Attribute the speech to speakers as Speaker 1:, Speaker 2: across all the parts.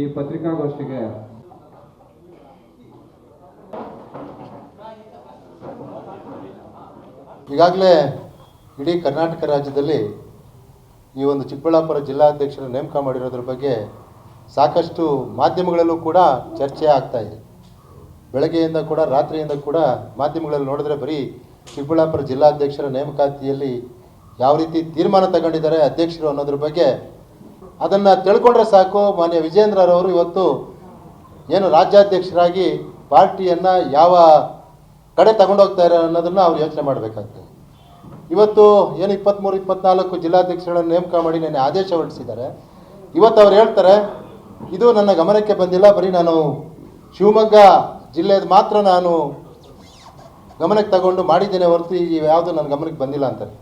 Speaker 1: ಈ ಪತ್ರಿಕಾಗೋಷ್ಠಿಗೆ.
Speaker 2: ಈಗಾಗಲೇ ಇಡೀ ಕರ್ನಾಟಕ ರಾಜ್ಯದಲ್ಲಿ ಈ ಒಂದು ಚಿಕ್ಕಬಳ್ಳಾಪುರ ಜಿಲ್ಲಾಧ್ಯಕ್ಷರ ನೇಮಕ ಮಾಡಿರೋದ್ರ ಬಗ್ಗೆ ಸಾಕಷ್ಟು ಮಾಧ್ಯಮಗಳಲ್ಲೂ ಕೂಡ ಚರ್ಚೆ ಆಗ್ತಾ ಇದೆ. ಬೆಳಗ್ಗೆಯಿಂದ ಕೂಡ, ರಾತ್ರಿಯಿಂದ ಕೂಡ ಮಾಧ್ಯಮಗಳಲ್ಲಿ ನೋಡಿದ್ರೆ ಬರೀ ಚಿಕ್ಕಬಳ್ಳಾಪುರ ಜಿಲ್ಲಾಧ್ಯಕ್ಷರ ನೇಮಕಾತಿಯಲ್ಲಿ ಯಾವ ರೀತಿ ತೀರ್ಮಾನ ತಗೊಂಡಿದ್ದಾರೆ ಅಧ್ಯಕ್ಷರು ಅನ್ನೋದ್ರ ಬಗ್ಗೆ ಅದನ್ನು ತಿಳ್ಕೊಂಡ್ರೆ ಸಾಕು. ಮಾನ್ಯ ವಿಜೇಂದ್ರರವರು ಇವತ್ತು ಏನು ರಾಜ್ಯಾಧ್ಯಕ್ಷರಾಗಿ ಪಾರ್ಟಿಯನ್ನು ಯಾವ ಕಡೆ ತಗೊಂಡೋಗ್ತಾರೆ ಅನ್ನೋದನ್ನು ಅವ್ರು ಯೋಚನೆ ಮಾಡಬೇಕಾಗ್ತದೆ. ಇವತ್ತು ಏನು ಇಪ್ಪತ್ತ್ಮೂರು ಇಪ್ಪತ್ನಾಲ್ಕು ಜಿಲ್ಲಾಧ್ಯಕ್ಷರನ್ನು ನೇಮಕ ಮಾಡಿ ನೆನ್ನೆ ಆದೇಶ ಹೊರಡಿಸಿದ್ದಾರೆ. ಇವತ್ತು ಅವ್ರು ಹೇಳ್ತಾರೆ, ಇದು ನನ್ನ ಗಮನಕ್ಕೆ ಬಂದಿಲ್ಲ, ಬರೀ ನಾನು ಶಿವಮೊಗ್ಗ ಜಿಲ್ಲೆದು ಮಾತ್ರ ನಾನು ಗಮನಕ್ಕೆ ತಗೊಂಡು ಮಾಡಿದ್ದೇನೆ ಹೊರತು ಈ ಯಾವುದು ನನ್ನ ಗಮನಕ್ಕೆ ಬಂದಿಲ್ಲ ಅಂತಾರೆ.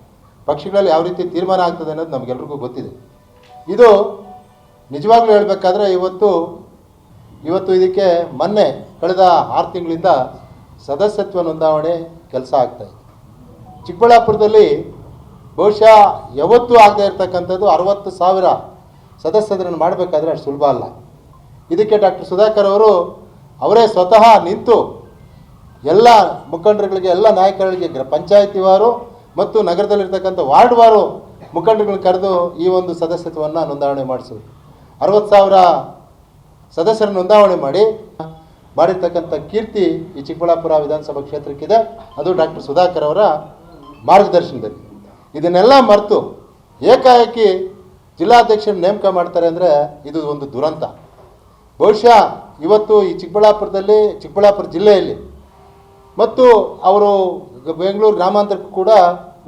Speaker 2: ಪಕ್ಷಗಳಲ್ಲಿ ಯಾವ ರೀತಿ ತೀರ್ಮಾನ ಆಗ್ತದೆ ಅನ್ನೋದು ನಮಗೆಲ್ರಿಗೂ ಗೊತ್ತಿದೆ. ಇದು ನಿಜವಾಗ್ಲೂ ಹೇಳಬೇಕಾದ್ರೆ ಇವತ್ತು ಇವತ್ತು ಇದಕ್ಕೆ ಮೊನ್ನೆ ಕಳೆದ ಆರು ತಿಂಗಳಿಂದ ಸದಸ್ಯತ್ವ ನೋಂದಾವಣೆ ಕೆಲಸ ಆಗ್ತಾ ಇದೆ. ಚಿಕ್ಕಬಳ್ಳಾಪುರದಲ್ಲಿ ಬಹುಶಃ ಯಾವತ್ತೂ ಆಗದೇ ಇರತಕ್ಕಂಥದ್ದು ಅರವತ್ತು ಸಾವಿರ ಸದಸ್ಯರನ್ನು ಮಾಡಬೇಕಾದ್ರೆ ಅಷ್ಟು ಸುಲಭ ಅಲ್ಲ. ಇದಕ್ಕೆ ಡಾಕ್ಟರ್ ಸುಧಾಕರ್ ಅವರು ಅವರೇ ಸ್ವತಃ ನಿಂತು ಎಲ್ಲ ಮುಖಂಡರುಗಳಿಗೆ, ಎಲ್ಲ ನಾಯಕರುಗಳಿಗೆ ಪಂಚಾಯತಿವಾರು ಮತ್ತು ನಗರದಲ್ಲಿರ್ತಕ್ಕಂಥ ವಾರ್ಡ್ವಾರು ಮುಖಂಡರುಗಳನ್ನ ಕರೆದು ಈ ಒಂದು ಸದಸ್ಯತ್ವವನ್ನು ನೋಂದಾವಣೆ ಮಾಡಿಸೋದು ಅರವತ್ತು ಸಾವಿರ ಸದಸ್ಯರ ನೋಂದಾವಣೆ ಮಾಡಿ, ಮಾಡಿರ್ತಕ್ಕಂಥ ಕೀರ್ತಿ ಈ ಚಿಕ್ಕಬಳ್ಳಾಪುರ ವಿಧಾನಸಭಾ ಕ್ಷೇತ್ರಕ್ಕಿದೆ. ಅದು ಡಾಕ್ಟರ್ ಸುಧಾಕರ್ ಅವರ ಮಾರ್ಗದರ್ಶನದಲ್ಲಿ. ಇದನ್ನೆಲ್ಲ ಮರೆತು ಏಕಾಏಕಿ ಜಿಲ್ಲಾಧ್ಯಕ್ಷರ ನೇಮಕ ಮಾಡ್ತಾರೆ ಅಂದರೆ ಇದು ಒಂದು ದುರಂತ. ಬಹುಶಃ ಇವತ್ತು ಈ ಚಿಕ್ಕಬಳ್ಳಾಪುರದಲ್ಲಿ, ಚಿಕ್ಕಬಳ್ಳಾಪುರ ಜಿಲ್ಲೆಯಲ್ಲಿ, ಮತ್ತು ಅವರು ಬೆಂಗಳೂರು ಗ್ರಾಮಾಂತರಕ್ಕೂ ಕೂಡ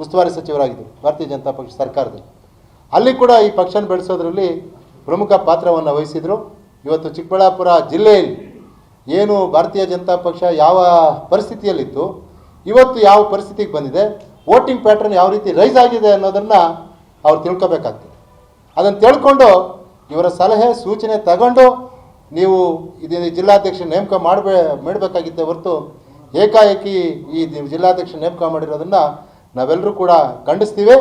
Speaker 2: ಉಸ್ತುವಾರಿ ಸಚಿವರಾಗಿದ್ದರು ಭಾರತೀಯ ಜನತಾ ಪಕ್ಷ ಸರ್ಕಾರದಲ್ಲಿ. ಅಲ್ಲಿ ಕೂಡ ಈ ಪಕ್ಷನ ಬೆಳೆಸೋದ್ರಲ್ಲಿ ಪ್ರಮುಖ ಪಾತ್ರವನ್ನು ವಹಿಸಿದರು. ಇವತ್ತು ಚಿಕ್ಕಬಳ್ಳಾಪುರ ಜಿಲ್ಲೆಯಲ್ಲಿ ಏನು ಭಾರತೀಯ ಜನತಾ ಪಕ್ಷ ಯಾವ ಪರಿಸ್ಥಿತಿಯಲ್ಲಿತ್ತು, ಇವತ್ತು ಯಾವ ಪರಿಸ್ಥಿತಿಗೆ ಬಂದಿದೆ, ವೋಟಿಂಗ್ ಪ್ಯಾಟರ್ನ್ ಯಾವ ರೀತಿ ರೈಸ್ ಆಗಿದೆ ಅನ್ನೋದನ್ನು ಅವ್ರು ತಿಳ್ಕೊಬೇಕಾಗ್ತದೆ. ಅದನ್ನು ತಿಳ್ಕೊಂಡು ಇವರ ಸಲಹೆ, ಸೂಚನೆ ತಗೊಂಡು ನೀವು ಇದು ಜಿಲ್ಲಾಧ್ಯಕ್ಷ ನೇಮಕ ಮಾಡಬೇ, ಮಾಡಬೇಕಾಗಿತ್ತೆ ಹೊರತು ಏಕಾಏಕಿ ಈ ಜಿಲ್ಲಾಧ್ಯಕ್ಷ ನೇಮಕ ಮಾಡಿರೋದನ್ನು ನಾವೆಲ್ಲರೂ ಕೂಡ ಖಂಡಿಸ್ತೀವಿ.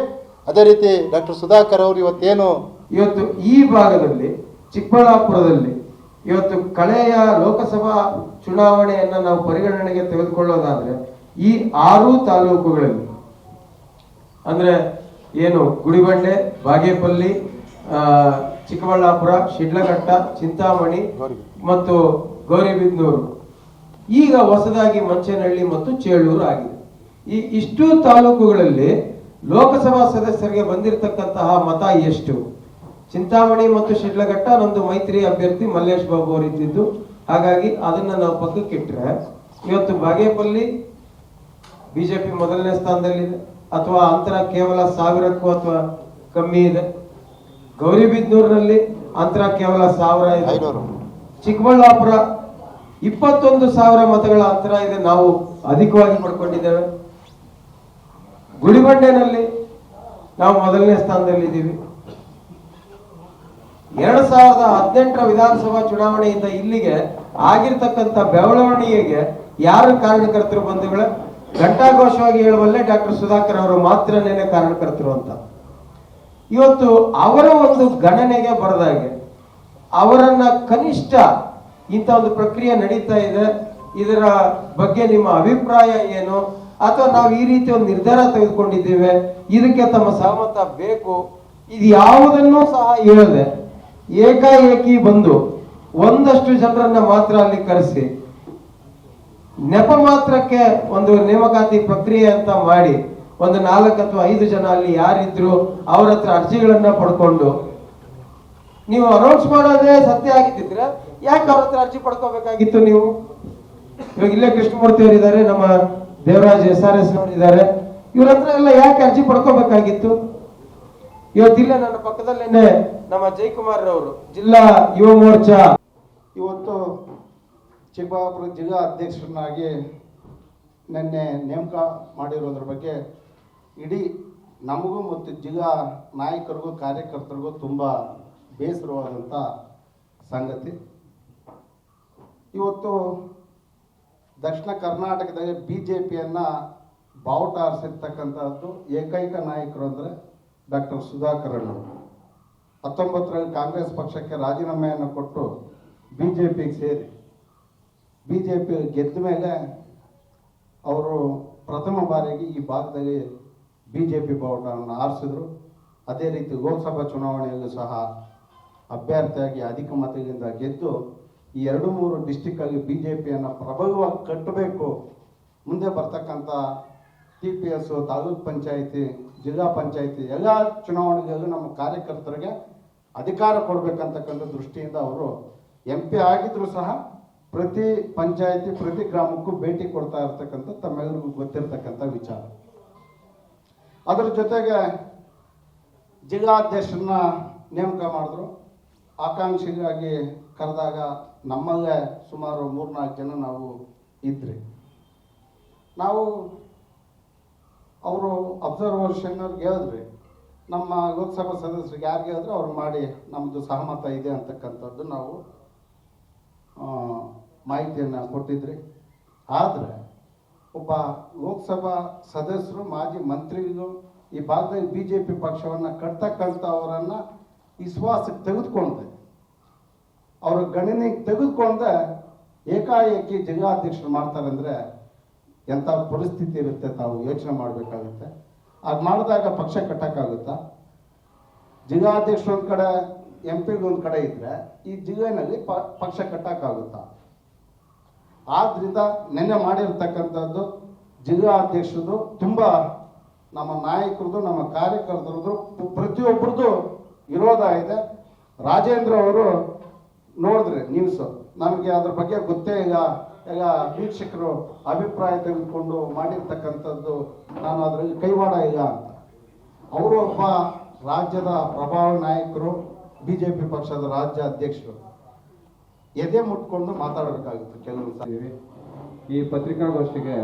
Speaker 2: ಅದೇ ರೀತಿ ಡಾಕ್ಟರ್ ಸುಧಾಕರ್ ಅವರು ಇವತ್ತೇನು
Speaker 3: ಇವತ್ತು ಈ ಭಾಗದಲ್ಲಿ, ಚಿಕ್ಕಬಳ್ಳಾಪುರದಲ್ಲಿ ಇವತ್ತು ಕಳೆಯ ಲೋಕಸಭಾ ಚುನಾವಣೆಯನ್ನ ನಾವು ಪರಿಗಣನೆಗೆ ತೆಗೆದುಕೊಳ್ಳೋದಾದ್ರೆ, ಈ ಆರು ತಾಲೂಕುಗಳಲ್ಲಿ, ಅಂದ್ರೆ ಏನು ಗುಡಿಬಂಡೆ, ಬಾಗೇಪಲ್ಲಿ ಚಿಕ್ಕಬಳ್ಳಾಪುರ, ಶಿಡ್ಲಘಟ್ಟ, ಚಿಂತಾಮಣಿ ಮತ್ತು ಗೌರಿಬಿದ್ನೂರು. ಈಗ ಹೊಸದಾಗಿ ಮಂಚೇನಹಳ್ಳಿ ಮತ್ತು ಚೇಳೂರು ಆಗಿದೆ. ಈ ಇಷ್ಟು ತಾಲೂಕುಗಳಲ್ಲಿ ಲೋಕಸಭಾ ಸದಸ್ಯರಿಗೆ ಬಂದಿರತಕ್ಕಂತಹ ಮತ ಎಷ್ಟು? ಚಿಂತಾಮಣಿ ಮತ್ತು ಶಿಡ್ಲಘಟ್ಟ ನಮ್ದು ಮೈತ್ರಿ ಅಭ್ಯರ್ಥಿ ಮಲ್ಲೇಶ್ ಬಾಬು ಅವರು ಇದ್ದಿದ್ದು. ಹಾಗಾಗಿ ಅದನ್ನ ನಾವು ಪಕ್ಕಕ್ಕೆ ಇಟ್ಟರೆ ಇವತ್ತು ಬಾಗೇಪಲ್ಲಿ ಬಿಜೆಪಿ ಮೊದಲನೇ ಸ್ಥಾನದಲ್ಲಿದೆ. ಅಥವಾ ಅಂತರ ಕೇವಲ ಸಾವಿರಕ್ಕೂ ಅಥವಾ ಕಮ್ಮಿ ಇದೆ. ಗೌರಿಬಿದ್ನೂರಿನಲ್ಲಿ ಅಂತರ ಕೇವಲ ಸಾವಿರ ಇದೆ. ಚಿಕ್ಕಬಳ್ಳಾಪುರ ಇಪ್ಪತ್ತೊಂದು ಸಾವಿರ ಮತಗಳ ಅಂತರ ಇದೆ. ನಾವು ಅಧಿಕವಾಗಿ ಪಡ್ಕೊಂಡಿದ್ದೇವೆ. ಗುಡಿಬಂಡೆನಲ್ಲಿ ನಾವು ಮೊದಲನೇ ಸ್ಥಾನದಲ್ಲಿದ್ದೀವಿ. ಎರಡ್ ಸಾವಿರದ ಹದಿನೆಂಟರ ವಿಧಾನಸಭಾ ಚುನಾವಣೆಯಿಂದ ಇಲ್ಲಿಗೆ ಆಗಿರ್ತಕ್ಕಂಥ ಬೆಳವಣಿಗೆಗೆ ಯಾರು ಕಾರಣಕರ್ತರು ಬಂಧುಗಳು? ಘಂಟಾಘೋಷವಾಗಿ ಹೇಳುವಲ್ಲೇ ಡಾಕ್ಟರ್ ಸುಧಾಕರ್ ಅವರು ಮಾತ್ರನೇನೆ ಕಾರಣಕರ್ತರು ಅಂತ. ಇವತ್ತು ಅವರ ಒಂದು ಗಣನೆಗೆ ಬರದಾಗೆ ಅವರನ್ನ ಕನಿಷ್ಠ ಇಂಥ ಒಂದು ಪ್ರಕ್ರಿಯೆ ನಡೀತಾ ಇದೆ. ಇದರ ಬಗ್ಗೆ ನಿಮ್ಮ ಅಭಿಪ್ರಾಯ ಏನು? ಅಥವಾ ನಾವು ಈ ರೀತಿ ಒಂದು ನಿರ್ಧಾರ ತೆಗೆದುಕೊಂಡಿದ್ದೇವೆ, ಇದಕ್ಕೆ ತಮ್ಮ ಸಹಮತ ಬೇಕು. ಇದು ಯಾವುದನ್ನೂ ಸಹ ಹೇಳದೆ ಏಕಾಏಕಿ ಬಂದು ಒಂದಷ್ಟು ಜನರನ್ನ ಮಾತ್ರ ಅಲ್ಲಿ ಕರೆಸಿ, ನೆಪ ಮಾತ್ರಕ್ಕೆ ಒಂದು ನೇಮಕಾತಿ ಪ್ರಕ್ರಿಯೆ ಅಂತ ಮಾಡಿ ಒಂದು ನಾಲ್ಕು ಅಥವಾ ಐದು ಜನ ಅಲ್ಲಿ ಯಾರಿದ್ರು ಅವ್ರ ಹತ್ರ ಅರ್ಜಿಗಳನ್ನ ಪಡ್ಕೊಂಡು, ನೀವು ಅನೌನ್ಸ್ ಮಾಡೋದೇ ಸತ್ಯ ಆಗಿದ್ದಿದ್ರೆ ಯಾಕೆ ಅವ್ರ ಹತ್ರ ಅರ್ಜಿ ಪಡ್ಕೋಬೇಕಾಗಿತ್ತು ನೀವು? ಇವಾಗ ಇಲ್ಲೇ ಕೃಷ್ಣಮೂರ್ತಿ ಅವರಿದ್ದಾರೆ ನಮ್ಮ ದೇವರಾಜ್ ಎಸ್ ಆರ್ ಎಸ್ ಇದ್ದಾರೆ ಇವ್ರ ಹತ್ರ ಎಲ್ಲ ಯಾಕೆ ಅರ್ಜಿ ಪಡ್ಕೋಬೇಕಾಗಿತ್ತು? ಇವತ್ತಿಲ್ಲೇ ನನ್ನ ಪಕ್ಕದಲ್ಲೇನೆ ನಮ್ಮ ಜಯಕುಮಾರ್ ಅವರು ಜಿಲ್ಲಾ ಯುವ ಮೋರ್ಚಾ.
Speaker 4: ಇವತ್ತು ಚಿಕ್ಕಬಳ್ಳಾಪುರ ಜಿಲ್ಲಾ ಅಧ್ಯಕ್ಷರನ್ನಾಗಿ ನಿನ್ನೆ ನೇಮಕ ಮಾಡಿರೋದ್ರ ಬಗ್ಗೆ ಇಡೀ ನಮಗೂ ಮತ್ತು ಜಿಲ್ಲಾ ನಾಯಕರಿಗೂ, ಕಾರ್ಯಕರ್ತರಿಗೂ ತುಂಬ ಬೇಸರವಾದಂಥ ಸಂಗತಿ. ಇವತ್ತು ದಕ್ಷಿಣ ಕರ್ನಾಟಕದಲ್ಲಿ ಬಿ ಜೆ ಪಿಯನ್ನು ಬಾವುಟ ಆರಿಸಿರ್ತಕ್ಕಂಥದ್ದು ಏಕೈಕ ನಾಯಕರು ಅಂದರೆ ಡಾಕ್ಟರ್ ಸುಧಾಕರ್ ಅಣ್ಣ ಹತ್ತೊಂಬತ್ತರಲ್ಲಿ ಕಾಂಗ್ರೆಸ್ ಪಕ್ಷಕ್ಕೆ ರಾಜೀನಾಮೆಯನ್ನು ಕೊಟ್ಟು ಬಿ ಜೆ ಪಿಗೆ ಸೇರಿ ಬಿ ಜೆ ಪಿ ಗೆದ್ದ ಮೇಲೆ ಅವರು ಪ್ರಥಮ ಬಾರಿಗೆ ಈ ಭಾಗದಲ್ಲಿ ಬಿ ಜೆ ಪಿ ಬಾವುಟವನ್ನು ಆರಿಸಿದ್ರು. ಅದೇ ರೀತಿ ಲೋಕಸಭಾ ಚುನಾವಣೆಯಲ್ಲೂ ಸಹ ಅಭ್ಯರ್ಥಿಯಾಗಿ ಅಧಿಕ ಮತದಿಂದ ಗೆದ್ದು ಈ ಎರಡು ಮೂರು ಡಿಸ್ಟಿಕ್ಕಲ್ಲಿ ಬಿ ಜೆ ಪಿಯನ್ನು ಪ್ರಬಲವಾಗಿ ಕಟ್ಟಬೇಕು. ಮುಂದೆ ಬರ್ತಕ್ಕಂಥ T P S taluk panchayat, zilla panchayat ಎಲ್ಲ ಚುನಾವಣೆಗಳಲ್ಲೂ ನಮ್ಮ ಕಾರ್ಯಕರ್ತರಿಗೆ ಅಧಿಕಾರ ಕೊಡಬೇಕಂತಕ್ಕಂಥ ದೃಷ್ಟಿಯಿಂದ ಅವರು ಎಂ ಪಿ ಆಗಿದ್ರು ಸಹ ಪ್ರತಿ ಪಂಚಾಯಿತಿ, ಪ್ರತಿ ಗ್ರಾಮಕ್ಕೂ ಭೇಟಿ ಕೊಡ್ತಾ ಇರ್ತಕ್ಕಂಥ ತಮ್ಮೆಲ್ಲರಿಗೂ ಗೊತ್ತಿರ್ತಕ್ಕಂಥ ವಿಚಾರ. ಅದರ ಜೊತೆಗೆ ಜಿಲ್ಲಾಧ್ಯಕ್ಷರನ್ನ ನೇಮಕ ಮಾಡಿದ್ರು. ಆಕಾಂಕ್ಷಿಗಾಗಿ ಕರೆದಾಗ ನಮ್ಮಲ್ಲೇ ಸುಮಾರು ಮೂರ್ನಾಲ್ಕು ಜನ ನಾವು ಇದ್ರಿ. ನಾವು ಅವರು ಅಬ್ಸರ್ವೇಷನ್ ಅವ್ರಿಗೆ ಹೇಳಿದ್ರಿ. ನಮ್ಮ ಲೋಕಸಭಾ ಸದಸ್ಯರಿಗೆ ಯಾರಿಗೆ ಹೇಳಿದ್ರೆ ಅವ್ರು ಮಾಡಿ ನಮ್ಮದು ಸಹಮತ ಇದೆ ಅಂತಕ್ಕಂಥದ್ದು ನಾವು ಮಾಹಿತಿಯನ್ನು ಕೊಟ್ಟಿದ್ರಿ. ಆದರೆ ಒಬ್ಬ ಲೋಕಸಭಾ ಸದಸ್ಯರು, ಮಾಜಿ ಮಂತ್ರಿಗಳು ಈ ಭಾಗದಲ್ಲಿ ಬಿ ಜೆ ಪಿ ಪಕ್ಷವನ್ನು ಕಟ್ತಕ್ಕಂಥವರನ್ನು ವಿಶ್ವಾಸಕ್ಕೆ ತೆಗೆದುಕೊಂಡೆ ಅವರ ಗಣನೆಗೆ ತೆಗೆದುಕೊಂಡ ಏಕಾಏಕಿ ಜಿಲ್ಲಾಧ್ಯಕ್ಷರು ಮಾಡ್ತಾರೆ ಅಂದರೆ ಎಂಥ ಪರಿಸ್ಥಿತಿ ಇರುತ್ತೆ ತಾವು ಯೋಚನೆ ಮಾಡಬೇಕಾಗುತ್ತೆ. ಅದು ಮಾಡಿದಾಗ ಪಕ್ಷ ಕಟ್ಟಕ್ಕಾಗುತ್ತಾ? ಜಿಲ್ಲಾಧ್ಯಕ್ಷರು ಒಂದು ಕಡೆ, ಎಂ ಒಂದು ಕಡೆ ಇದ್ದರೆ ಈ ಜಿಲ್ಲೆನಲ್ಲಿ ಪ, ಪಕ್ಷ ಕಟ್ಟಕ್ಕಾಗುತ್ತಾ? ಆದ್ರಿಂದ ನಿನ್ನೆ ಮಾಡಿರ್ತಕ್ಕಂಥದ್ದು ಜಿಲ್ಲಾಧ್ಯಕ್ಷರು ತುಂಬ ನಮ್ಮ ನಾಯಕರದು, ನಮ್ಮ ಕಾರ್ಯಕರ್ತರದ್ದು ಪ್ರತಿಯೊಬ್ಬರದ್ದು ವಿರೋಧ ಇದೆ. ರಾಜೇಂದ್ರ ಅವರು ನೋಡಿದ್ರೆ ನ್ಯೂಸು ನಮಗೆ ಅದ್ರ ಬಗ್ಗೆ ಗೊತ್ತೇ ಇಲ್ಲ. ಈಗ ವೀಕ್ಷಕರು ಅಭಿಪ್ರಾಯ ತೆಗೆದುಕೊಂಡು ಮಾಡಿರ್ತಕ್ಕಂಥದ್ದು ನಾನು ಅದರಲ್ಲಿ ಕೈವಾಡ ಇಲ್ಲ ಅಂತ. ಅವರು ಒಬ್ಬ ರಾಜ್ಯದ ಪ್ರಭಾವ ನಾಯಕರು ಬಿ ಜೆ ಪಿ ಪಕ್ಷದ ರಾಜ್ಯ ಅಧ್ಯಕ್ಷರು. ಎದೆ ಮುಟ್ಕೊಂಡು ಮಾತಾಡಬೇಕಾಗಿತ್ತು ಕೆಲವು
Speaker 3: ಈ ಪತ್ರಿಕಾಗೋಷ್ಠಿಗೆ